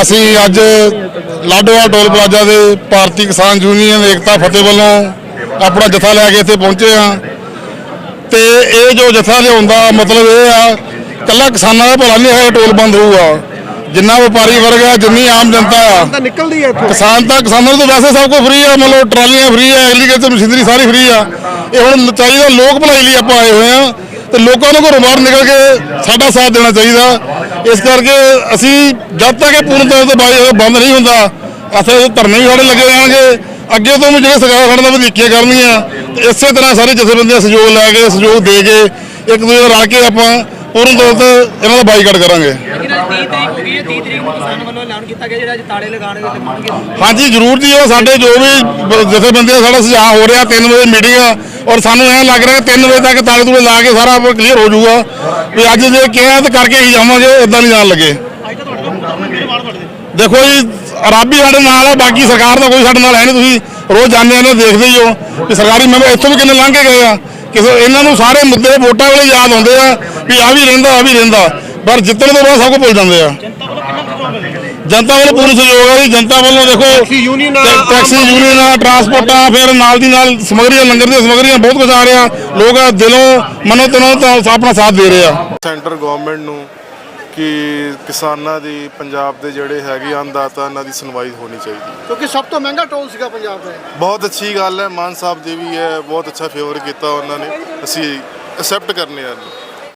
ਅਸੀਂ ਅੱਜ ਲਾਡੋਆ toll plaza ਦੇ ਭਾਰਤੀ ਕਿਸਾਨ ਯੂਨੀਅਨ ਏਕਤਾ ਫਤਿਹ ਵੱਲੋਂ ਆਪਣਾ ਜਥਾ ਲੈ ਕੇ ਇੱਥੇ ਪਹੁੰਚੇ ਆ ਤੇ ਇਹ ਜੋ ਜਥਾ ਲਿਆਉਂਦਾ ਮਤਲਬ ਇਹ ਆ ਕੱਲਾ ਕਿਸਾਨਾਂ ਦਾ ਭਲਾ ਨਹੀਂ ਹੈ ਟੋਲ ਬੰਦ ਹੋਊਗਾ। ਜਿੰਨਾ ਵਪਾਰੀ ਵਰਗ ਆ ਜਿੰਨੀ ਆਮ ਜਨਤਾ ਆ ਤਾਂ ਨਿਕਲਦੀ ਹੈ ਕਿਸਾਨ ਤਾਂ ਕਿਸਾਨਾਂ ਨੂੰ ਤਾਂ ਵੈਸੇ ਸਭ ਕੁਝ ਫ੍ਰੀ ਆ ਮਤਲਬ ਟਰਾਲੀਆਂ ਫ੍ਰੀ ਆ ਐਗਰੀਕਲਚਰ ਮਸ਼ੀਨਰੀ ਸਾਰੀ ਫ੍ਰੀ ਆ। ਇਹ ਹੁਣ ਚਾਹੀਦਾ ਲੋਕ ਭਲਾਈ ਲਈ ਆਪਾਂ ਆਏ ਹੋਏ ਆ। ਤੇ ਲੋਕਾਂ ਨੂੰ ਘਰੋਂ ਬਾਹਰ ਨਿਕਲ ਕੇ ਸਾਡਾ ਸਾਥ ਦੇਣਾ ਚਾਹੀਦਾ। ਇਸ ਕਰਕੇ ਅਸੀਂ ਜਦ ਤੱਕ ਇਹ ਪੂਰਨ ਤੌਰ ਤੇ ਬਾਈ ਬੰਦ ਨਹੀਂ ਹੁੰਦਾ ਅਸੀਂ ਧਰਨੇ ਵੀ ਸਾਡੇ ਲੱਗੇ ਰਹਿਣਗੇ। ਅੱਗੇ ਤੋਂ ਵੀ ਜਿਹੜੇ ਸਰਕਾਰ ਸਾਡੇ ਨਾਲ ਵਧੀਕੀਆਂ ਕਰਨੀਆਂ ਤੇ ਇਸੇ ਤਰ੍ਹਾਂ ਸਾਰੇ ਜਥੇਬੰਦੀਆਂ ਸਹਿਯੋਗ ਲੈ ਕੇ ਸਹਿਯੋਗ ਦੇ ਕੇ ਇੱਕ ਦੂਜੇ ਨਾਲ ਰਲ ਕੇ ਆਪਾਂ ਪੂਰਨ ਤੌਰ ਤੇ ਇਹਨਾਂ ਦਾ ਬਾਈਕਾਟ ਕਰਾਂਗੇ। ਲੇਕਿਨ ਅੱਜ 30 ਤਰੀਕ ਹੋ ਗਈ ਹੈ 30 ਤਰੀਕ ਨੂੰ ਕਿਸਾਨ ਵੱਲੋਂ ਐਲਾਨ ਕੀਤਾ ਗਿਆ ਜਿਹੜਾ ਅੱਜ ਤਾੜੇ ਲਗਾਉਣ ਦੇ ਲੱਗਣਗੇ ਹਾਂਜੀ ਜ਼ਰੂਰ ਜੀ ਉਹ ਸਾਡੇ ਜੋ ਵੀ ਜਥੇਬੰਦੀਆਂ ਸਾਡਾ ਸੁਝਾਅ ਹੋ ਰਿਹਾ 3 ਵਜੇ ਮੀਟਿੰਗ। ਆ ਔਰ ਸਾਨੂੰ ਐਂ ਲੱਗ ਰਿਹਾ 3 ਵਜੇ ਤੱਕ ਤਾਲੇ ਤੂਲੇ ਲਾ ਕੇ ਸਾਰਾ ਕਲੀਅਰ ਹੋ ਜਾਊਗਾ। ਵੀ ਅੱਜ ਜੇ ਕਿਹਾ ਤਾਂ ਕਰਕੇ ਹੀ ਜਾਵਾਂਗੇ ਇਦਾਂ ਨਹੀਂ ਜਾਣ ਲੱਗੇ। ਦੇਖੋ ਜੀ, ਰੱਬ ਹੀ ਸਾਡੇ ਨਾਲ ਆ, ਬਾਕੀ ਸਰਕਾਰ ਦਾ ਕੋਈ ਸਾਡੇ ਨਾਲ ਹੈ ਨਹੀਂ। ਤੁਸੀਂ ਰੋਜ਼ ਜਾਂਦੇ ਆ ਨਾ ਦੇਖਦੇ ਹੀ ਹੋ ਕਿ ਸਰਕਾਰੀ ਮੈਂਬਰ ਇੱਥੋਂ ਵੀ ਕਿੰਨੇ ਲੰਘ ਕੇ ਗਏ ਆ। ਕਿਸੇ ਇਹਨਾਂ ਨੂੰ ਸਾਰੇ ਮੁੱਦੇ ਵੋਟਾਂ ਵੇਲੇ ਯਾਦ ਆਉਂਦੇ ਆ ਵੀ ਆ ਵੀ ਰਹਿੰਦਾ ਆ ਵੀ ਰਹਿੰਦਾ। ਪਰ ਜਿੱਤਣ ਤੋਂ ਬਾਅਦ ਸਭ ਕੁਝ ਭੁੱਲ ਜਾਂਦੇ ਆ। ਜਨਤਾ ਵੱਲੋਂ ਪੂਰੀ ਸਹਿਯੋਗ ਹੈ ਜੀ ਜਨਤਾ ਵੱਲੋਂ ਦੇਖੋ ਟੈਕਸੀ ਯੂਨੀਅਨ ਟੈਕਸੀ ਯੂਨੀਅਨ ਆ ਟਰਾਂਸਪੋਰਟਾਂ ਫਿਰ ਨਾਲ ਦੀ ਨਾਲ ਸਮਗਰੀਆਂ ਲੰਗਰ ਦੀਆਂ ਸਮਗਰੀਆਂ ਬਹੁਤ ਕੁਝ ਆ ਰਿਹਾ। ਲੋਕ ਦਿਲੋਂ ਮਨੋ ਤਨੋਂ ਤਾਂ ਆਪਣਾ ਸਾਥ ਦੇ ਰਹੇ ਆ। ਸੈਂਟਰ ਗਵਰਨਮੈਂਟ ਨੂੰ ਕਿ ਕਿਸਾਨਾਂ ਦੀ ਪੰਜਾਬ ਦੇ ਜਿਹੜੇ ਹੈਗੇ ਅੰਨਦਾਤਾ ਇਹਨਾਂ ਦੀ ਸੁਣਵਾਈ ਹੋਣੀ ਚਾਹੀਦੀ। ਕਿਉਂਕਿ ਸਭ ਤੋਂ ਮਹਿੰਗਾ ਟੋਲ ਸੀਗਾ ਪੰਜਾਬ ਦਾ। ਬਹੁਤ ਅੱਛੀ ਗੱਲ ਹੈ ਮਾਨ ਸਾਹਿਬ ਜੀ ਵੀ ਹੈ ਬਹੁਤ ਅੱਛਾ ਫੇਵਰ ਕੀਤਾ ਉਹਨਾਂ ਨੇ। ਅਸੀਂ ਐਕਸੈਪਟ ਕਰਨੇ ਆ।